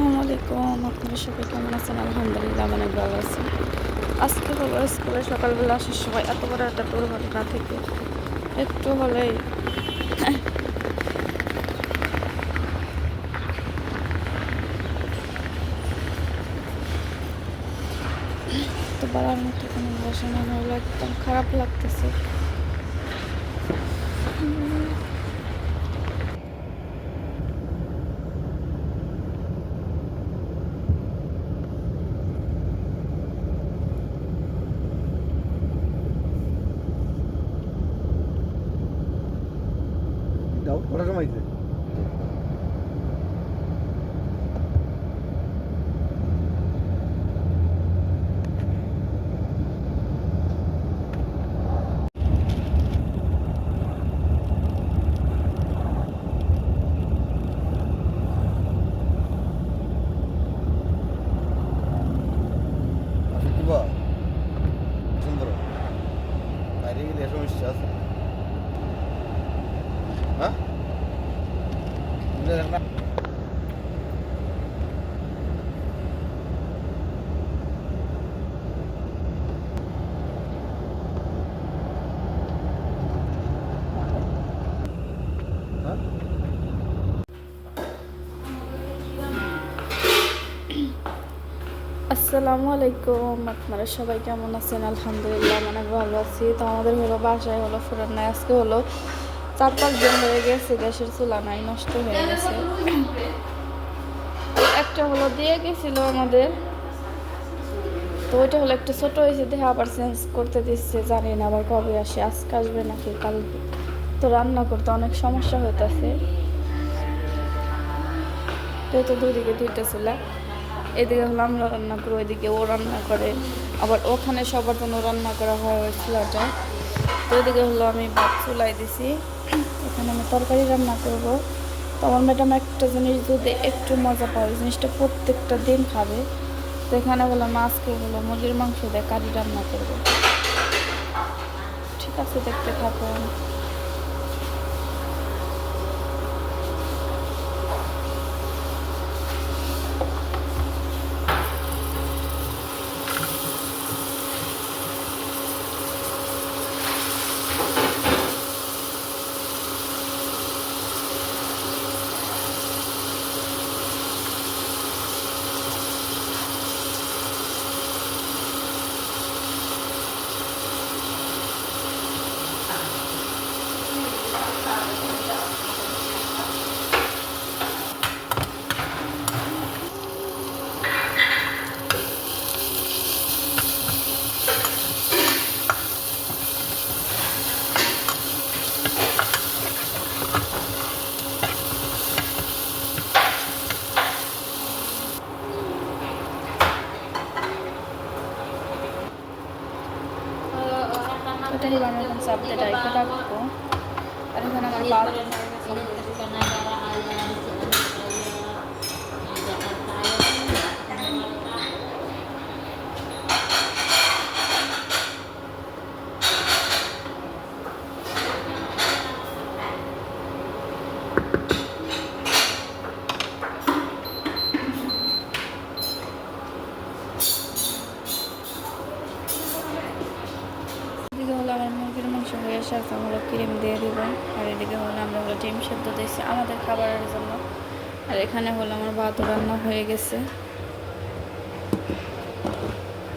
আসসালামু আলাইকুম। আপনারা সবাই কেমন আছেন? আলহামদুলিল্লাহ অনেক ভালো আছি। আজকে হলো স্কুলে সকালবেলা আসার সময় এত বড় একটা দুর্ঘটনা থেকে একটু হলেই তো বলার মতো কোনো ভাষা না হলো, একদম খারাপ লাগতেছে। உறக்கமாயிடுது Sundur. Nereye gidiyorsun? Şahsın. কি বা সুন্দর বাইরে গেলে সমস্যা আছে হ্যাঁ না হ্যাঁ আসসালামু আলাইকুম আপনারা সবাই কেমন আছেন আলহামদুলিল্লাহ আমি অনেক ভালো আছি তো আমাদের হলো বাসায় হলো ফুরান নাই আজকে হলো চার পাঁচ দিন হয়ে গেছে, গ্যাসের চুলা নাই নষ্ট হয়ে গেছে। একটা হলো দিয়ে গেছিল আমাদের, তো ওইটা হলো একটু ছোট হয়েছে দেখে আবার চেঞ্জ করতে দিচ্ছে, জানি না আবার কবে আসে, আজকে আসবে নাকি কাল তো রান্না করতে অনেক সমস্যা হইতেছে। তো দুদিকে দুইটা চুলা, এদিকে হলো আমরা রান্না করি, ওইদিকে ও রান্না করে। আবার ওখানে সবার জন্য রান্না করা হয় ওই চুলাটা। তো এদিকে হলো আমি ভাত চুলাই দিছি। এখানে আমি তরকারি রান্না করব। তো আমার ম্যাডাম একটা জিনিস যদি একটু মজা পাবে জিনিসটা প্রত্যেকটা দিন খাবে। তো এখানে হলো মাছকে হলো মুরগির মাংস দিয়ে কারি রান্না করব। ঠিক আছে, দেখতে থাকুন। Ito hiwa na lang sa update. அதுக்கு நாங்கள் আর এদিকে হলো আমরা হলো ডিম সেদ্ধ দিয়েছি আমাদের খাবারের জন্য। আর এখানে হলো আমার ভাত রান্না হয়ে গেছে।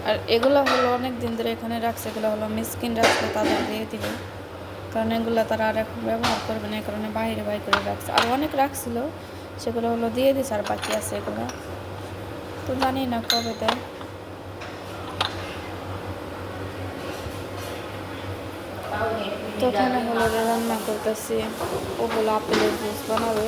আর এগুলো হলো অনেক দিন ধরে এখানে রাখছে, এগুলো হলো মিসকিন রাখছে তাদের দিয়ে দিবে কারণ এগুলো তারা আর এখন ব্যবহার করবে না, এই কারণে বাইরে বাই করে রাখছে। আর অনেক রাখছিল, সেগুলো হলো দিয়ে দিছে আর বাকি আছে এগুলো। তো জানি না কবে দেয়। তো ওখানে হলো যে রান্না করতেছি ও হলো আপেলের জুস বানাবে